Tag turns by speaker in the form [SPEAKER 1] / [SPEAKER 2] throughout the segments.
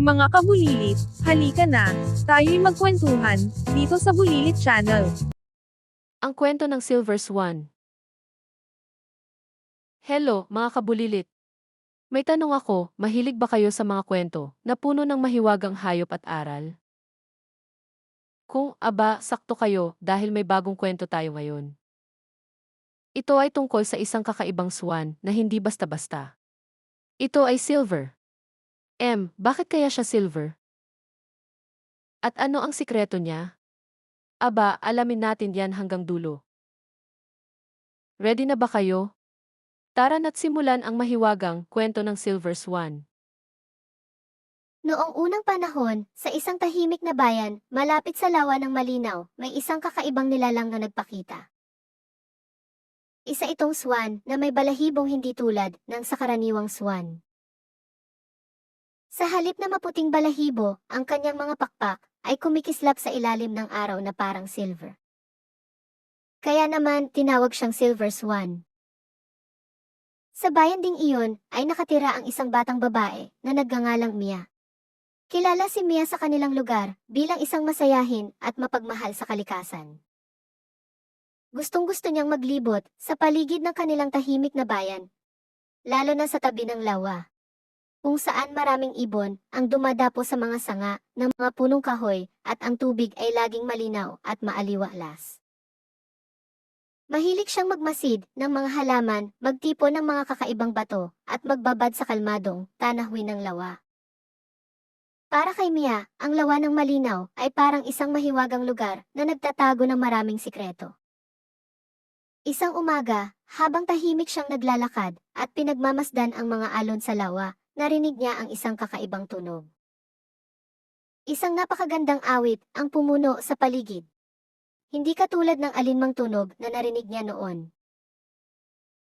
[SPEAKER 1] Mga kabulilit, halika na, tayo'y magkwentuhan, dito sa Bulilit Channel.
[SPEAKER 2] Ang kwento ng Silver Swan. Hello, mga kabulilit. May tanong ako, mahilig ba kayo sa mga kwento na puno ng mahiwagang hayop at aral? Kung aba, sakto kayo dahil may bagong kwento tayo ngayon. Ito ay tungkol sa isang kakaibang swan na hindi basta-basta. Ito ay silver. M, bakit kaya siya silver? At ano ang sikreto niya? Aba, alamin natin yan hanggang dulo. Ready na ba kayo? Tara na't simulan ang mahiwagang kwento ng Silver Swan.
[SPEAKER 3] Noong unang panahon, sa isang tahimik na bayan, malapit sa lawa ng malinaw, may isang kakaibang nilalang na nagpakita. Isa itong swan na may balahibong hindi tulad ng sa karaniwang swan. Sa halip na maputing balahibo, ang kanyang mga pakpak ay kumikislap sa ilalim ng araw na parang silver. Kaya naman tinawag siyang silver swan. Sa bayan ding iyon ay nakatira ang isang batang babae na nagngangalang Mia. Kilala si Mia sa kanilang lugar bilang isang masayahin at mapagmahal sa kalikasan. Gustong gusto niyang maglibot sa paligid ng kanilang tahimik na bayan, lalo na sa tabi ng lawa, kung saan maraming ibon ang dumadapo sa mga sanga ng mga punong kahoy at ang tubig ay laging malinaw at maaliwalas. Mahilig siyang magmasid ng mga halaman, magtipo ng mga kakaibang bato, at magbabad sa kalmadong tanahwi ng lawa. Para kay Mia, ang lawa ng malinaw ay parang isang mahiwagang lugar na nagtatago ng maraming sikreto. Isang umaga, habang tahimik siyang naglalakad at pinagmamasdan ang mga alon sa lawa, narinig niya ang isang kakaibang tunog. Isang napakagandang awit ang pumuno sa paligid. Hindi katulad ng alinmang tunog na narinig niya noon.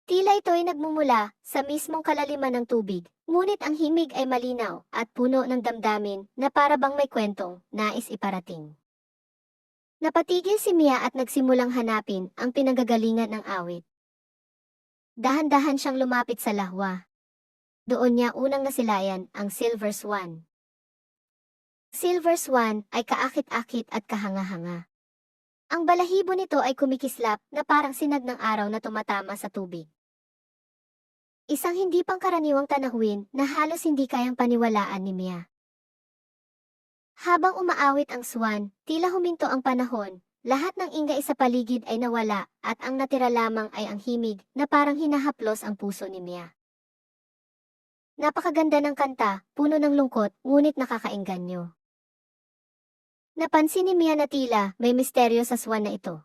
[SPEAKER 3] Tila ito ay nagmumula sa mismong kalaliman ng tubig, ngunit ang himig ay malinaw at puno ng damdamin na para bang may kwentong nais iparating. Napatigil si Mia at nagsimulang hanapin ang pinagagalingan ng awit. Dahan-dahan siyang lumapit sa lahwa. Doon niya unang nasilayan ang Silver Swan. Silver Swan ay kaakit-akit at kahanga-hanga. Ang balahibo nito ay kumikislap na parang sinag ng araw na tumatama sa tubig. Isang hindi pangkaraniwang tanawin na halos hindi kayang paniwalaan ni Mia. Habang umaawit ang swan, tila huminto ang panahon, lahat ng ingay sa paligid ay nawala at ang natira lamang ay ang himig na parang hinahaplos ang puso ni Mia. Napakaganda ng kanta, puno ng lungkot, ngunit nakakaengganyo. Napansin ni Mia na tila may misteryo sa swan na ito.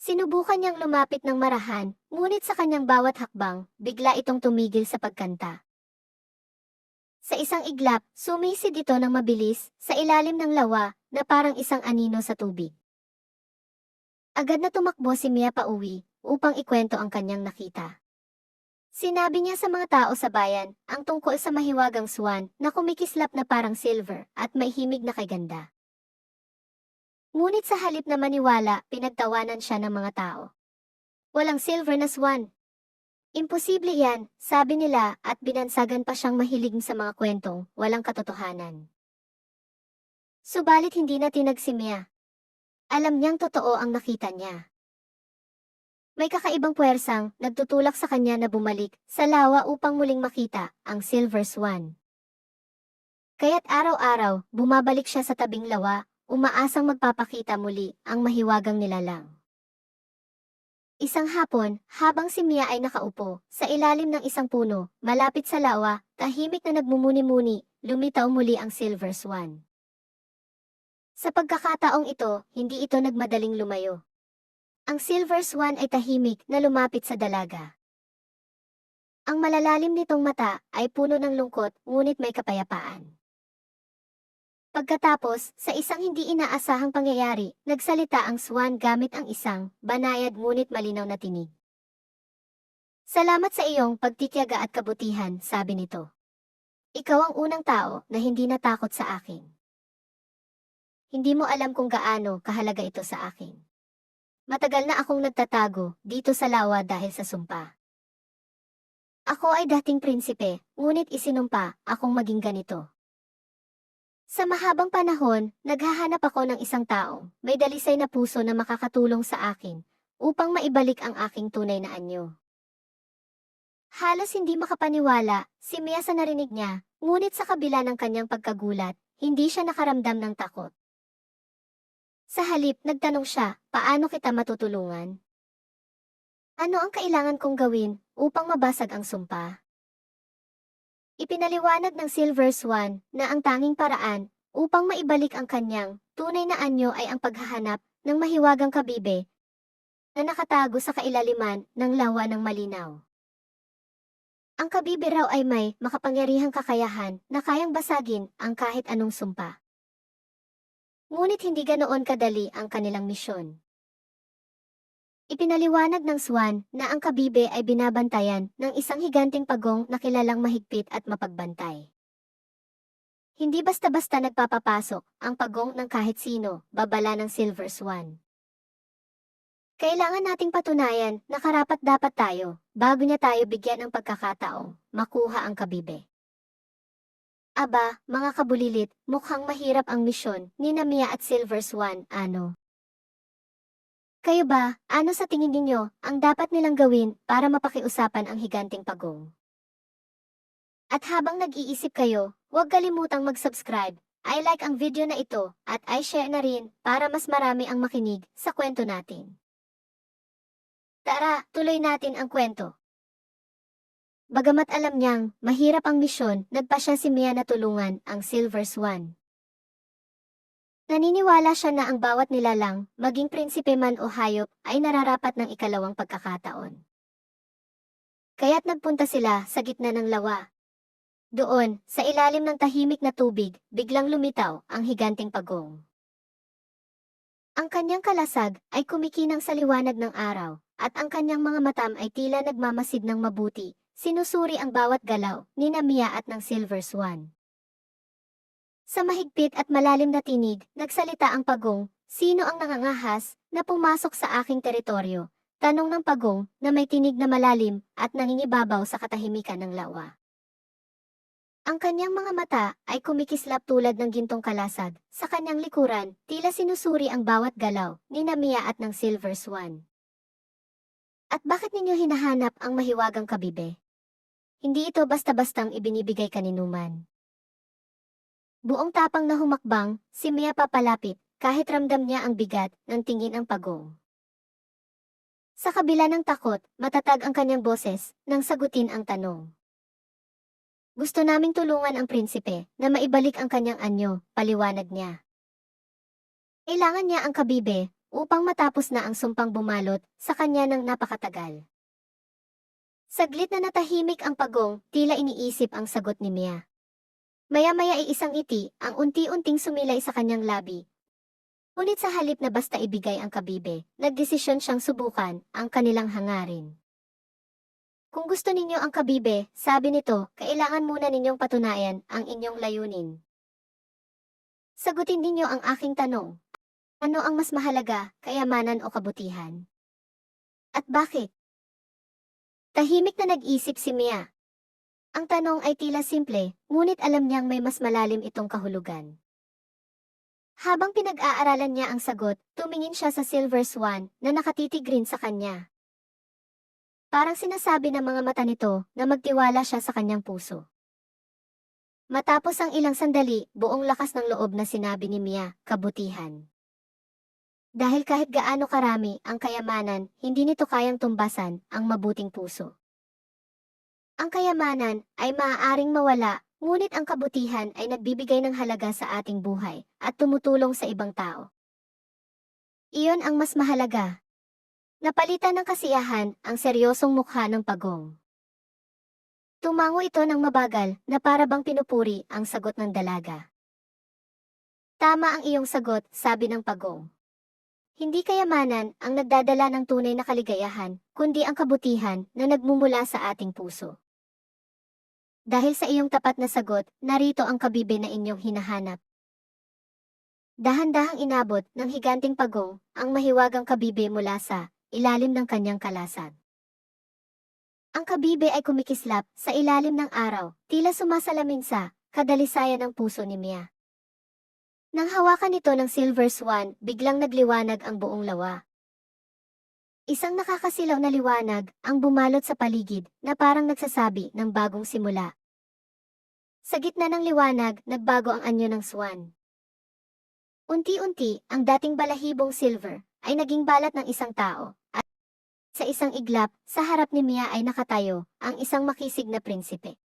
[SPEAKER 3] Sinubukan niyang lumapit ng marahan, ngunit sa kanyang bawat hakbang, bigla itong tumigil sa pagkanta. Sa isang iglap, sumisid ito ng mabilis, sa ilalim ng lawa, na parang isang anino sa tubig. Agad na tumakbo si Mia pauwi, upang ikwento ang kanyang nakita. Sinabi niya sa mga tao sa bayan ang tungkol sa mahiwagang swan na kumikislap na parang silver at may himig na kaganda. Ngunit sa halip na maniwala, pinagtawanan siya ng mga tao. Walang silver na swan. Imposible yan, sabi nila at binansagan pa siyang mahilig sa mga kwentong walang katotohanan. Subalit hindi na tinag si Mia. Alam niyang totoo ang nakita niya. May kakaibang puwersang nagtutulak sa kanya na bumalik sa lawa upang muling makita ang Silver Swan. Kaya't araw-araw, bumabalik siya sa tabing lawa, umaasang magpapakita muli ang mahiwagang nilalang. Isang hapon, habang si Mia ay nakaupo sa ilalim ng isang puno, malapit sa lawa, tahimik na nagmumuni-muni, lumitaw muli ang Silver Swan. Sa pagkakataong ito, hindi ito nagmadaling lumayo. Ang silver swan ay tahimik na lumapit sa dalaga. Ang malalalim nitong mata ay puno ng lungkot ngunit may kapayapaan. Pagkatapos, sa isang hindi inaasahang pangyayari, nagsalita ang swan gamit ang isang banayad ngunit malinaw na tinig. Salamat sa iyong pagtityaga at kabutihan, sabi nito. Ikaw ang unang tao na hindi natakot sa akin. Hindi mo alam kung gaano kahalaga ito sa akin. Matagal na akong nagtatago dito sa lawa dahil sa sumpa. Ako ay dating prinsipe, ngunit isinumpa akong maging ganito. Sa mahabang panahon, naghahanap ako ng isang taong may dalisay na puso na makakatulong sa akin upang maibalik ang aking tunay na anyo. Halos hindi makapaniwala si Mia sa narinig niya, ngunit sa kabila ng kanyang pagkagulat, hindi siya nakaramdam ng takot. Sa halip, nagtanong siya, paano kita matutulungan? Ano ang kailangan kong gawin upang mabasag ang sumpa? Ipinaliwanag ng Silver Swan na ang tanging paraan upang maibalik ang kanyang tunay na anyo ay ang paghahanap ng mahiwagang kabibe na nakatago sa kailaliman ng lawa ng malinaw. Ang kabibe raw ay may makapangyarihang kakayahan na kayang basagin ang kahit anong sumpa. Ngunit hindi ganoon kadali ang kanilang misyon. Ipinaliwanag ng Swan na ang kabibe ay binabantayan ng isang higanting pagong na kilalang mahigpit at mapagbantay. Hindi basta-basta nagpapapasok ang pagong ng kahit sino, babala ng Silver Swan. Kailangan nating patunayan na karapat dapat tayo bago niya tayo bigyan ng pagkakataong makuha ang kabibe. Aba, mga kabulilit, mukhang mahirap ang misyon ni Namia at Silver Swan, ano? Kayo ba, ano sa tingin ninyo ang dapat nilang gawin para mapakiusapan ang higanting pagong? At habang nag-iisip kayo, huwag kalimutang mag-subscribe, i-like ang video na ito, at i-share na rin para mas marami ang makinig sa kwento natin. Tara, tuloy natin ang kwento. Bagamat alam niyang mahirap ang misyon, nagpa siya si Mia na tulungan ang Silver Swan. Naniniwala siya na ang bawat nilalang, maging prinsipe man o hayop, ay nararapat ng ikalawang pagkakataon. Kaya't nagpunta sila sa gitna ng lawa. Doon, sa ilalim ng tahimik na tubig, biglang lumitaw ang higanting pagong. Ang kanyang kalasag ay kumikinang sa liwanag ng araw, at ang kanyang mga matam ay tila nagmamasid ng mabuti, sinusuri ang bawat galaw ni Namia at ng Silver Swan. Sa mahigpit at malalim na tinig, nagsalita ang pagong, sino ang nangangahas na pumasok sa aking teritoryo? Tanong ng pagong na may tinig na malalim at nangingibabaw sa katahimikan ng lawa. Ang kanyang mga mata ay kumikislap tulad ng gintong kalasag. Sa kanyang likuran, tila sinusuri ang bawat galaw ni Namia at ng Silver Swan. At bakit ninyo hinahanap ang mahiwagang kabibe? Hindi ito basta-bastang ibinibigay kaninuman. Buong tapang na humakbang, si Mia papalapit, kahit ramdam niya ang bigat ng tingin ang pagong. Sa kabila ng takot, matatag ang kanyang boses nang sagutin ang tanong. Gusto naming tulungan ang prinsipe na maibalik ang kanyang anyo, paliwanag niya. Kailangan niya ang kabibe upang matapos na ang sumpang bumalot sa kanya ng napakatagal. Saglit na natahimik ang pagong, tila iniisip ang sagot ni Mia. Maya-maya ay isang iti ang unti-unting sumilay sa kanyang labi. Ngunit sa halip na basta ibigay ang kabibe, nagdesisyon siyang subukan ang kanilang hangarin. Kung gusto ninyo ang kabibe, sabi nito, kailangan muna ninyong patunayan ang inyong layunin. Sagutin ninyo ang aking tanong. Ano ang mas mahalaga, kayamanan o kabutihan? At bakit? Tahimik na nag-isip si Mia. Ang tanong ay tila simple, ngunit alam niyang may mas malalim itong kahulugan. Habang pinag-aaralan niya ang sagot, tumingin siya sa Silver Swan na nakatitig rin sa kanya. Parang sinasabi ng mga mata nito na magtiwala siya sa kanyang puso. Matapos ang ilang sandali, buong lakas ng loob na sinabi ni Mia, kabutihan. Dahil kahit gaano karami ang kayamanan, hindi nito kayang tumbasan ang mabuting puso. Ang kayamanan ay maaaring mawala, ngunit ang kabutihan ay nagbibigay ng halaga sa ating buhay at tumutulong sa ibang tao. Iyon ang mas mahalaga, Napalitan ng kasiyahan ang seryosong mukha ng pagong. Tumango ito ng mabagal na para bang pinupuri ang sagot ng dalaga. Tama ang iyong sagot, sabi ng pagong. Hindi kayamanan ang nagdadala ng tunay na kaligayahan, kundi ang kabutihan na nagmumula sa ating puso. Dahil sa iyong tapat na sagot, narito ang kabibe na inyong hinahanap. Dahan-dahang inabot ng higanting pagong ang mahiwagang kabibe mula sa ilalim ng kanyang kalasag. Ang kabibe ay kumikislap sa ilalim ng araw, tila sumasalamin sa kadalisayan ng puso ni Mia. Nang hawakan ito ng Silver Swan, biglang nagliwanag ang buong lawa. Isang nakakasilaw na liwanag ang bumalot sa paligid na parang nagsasabi ng bagong simula. Sa gitna ng liwanag, nagbago ang anyo ng swan. Unti-unti, ang dating balahibong silver ay naging balat ng isang tao at sa isang iglap, sa harap ni Mia ay nakatayo ang isang makisig na prinsipe.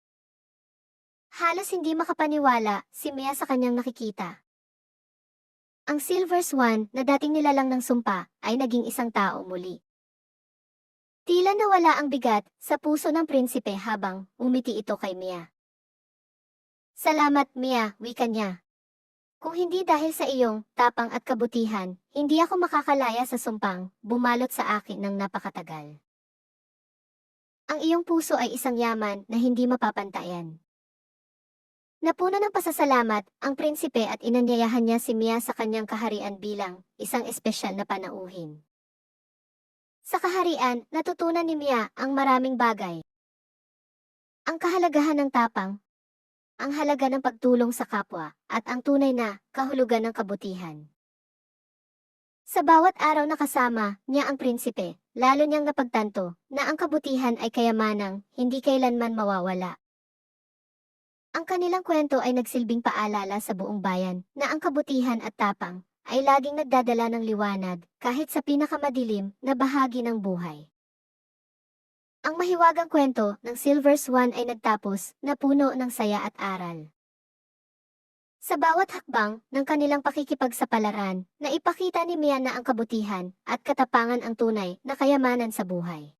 [SPEAKER 3] Halos hindi makapaniwala si Mia sa kanyang nakikita. Ang Silver Swan na dating nilalang ng sumpa ay naging isang tao muli. Tila nawala ang bigat sa puso ng prinsipe habang umiti ito kay Mia. Salamat Mia, wika niya. Kung hindi dahil sa iyong tapang at kabutihan, hindi ako makakalaya sa sumpang bumalot sa akin ng napakatagal. Ang iyong puso ay isang yaman na hindi mapapantayan. Napuno ng pasasalamat ang prinsipe at inanyayahan niya si Mia sa kanyang kaharian bilang isang espesyal na panauhin. Sa kaharian, natutunan ni Mia ang maraming bagay. Ang kahalagahan ng tapang, ang halaga ng pagtulong sa kapwa, at ang tunay na kahulugan ng kabutihan. Sa bawat araw na kasama niya ang prinsipe, lalo niyang napagtanto na ang kabutihan ay kayamanang hindi kailanman mawawala. Ang kanilang kwento ay nagsilbing paalala sa buong bayan na ang kabutihan at tapang ay laging nagdadala ng liwanag kahit sa pinakamadilim na bahagi ng buhay. Ang mahiwagang kwento ng Silver Swan ay nagtapos na puno ng saya at aral. Sa bawat hakbang ng kanilang pakikipagsapalaran, na ipakita ni Mia na ang kabutihan at katapangan ang tunay na kayamanan sa buhay.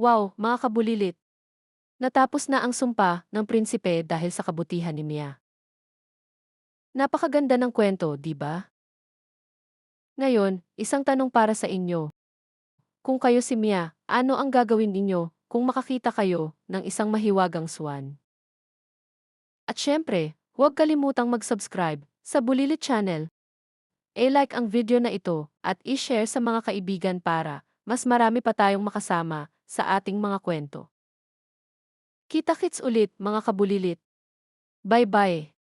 [SPEAKER 2] Wow, mga kabulilit. Natapos na ang sumpa ng prinsipe dahil sa kabutihan ni Mia. Napakaganda ng kwento, di ba? Ngayon, isang tanong para sa inyo. Kung kayo si Mia, ano ang gagawin ninyo kung makakita kayo ng isang mahiwagang swan? At syempre, huwag kalimutang mag-subscribe sa Bulilit Channel. E-like ang video na ito at i-share sa mga kaibigan para mas marami pa tayong makasama sa ating mga kwento. Kita-kits ulit mga kabulilit. Bye-bye!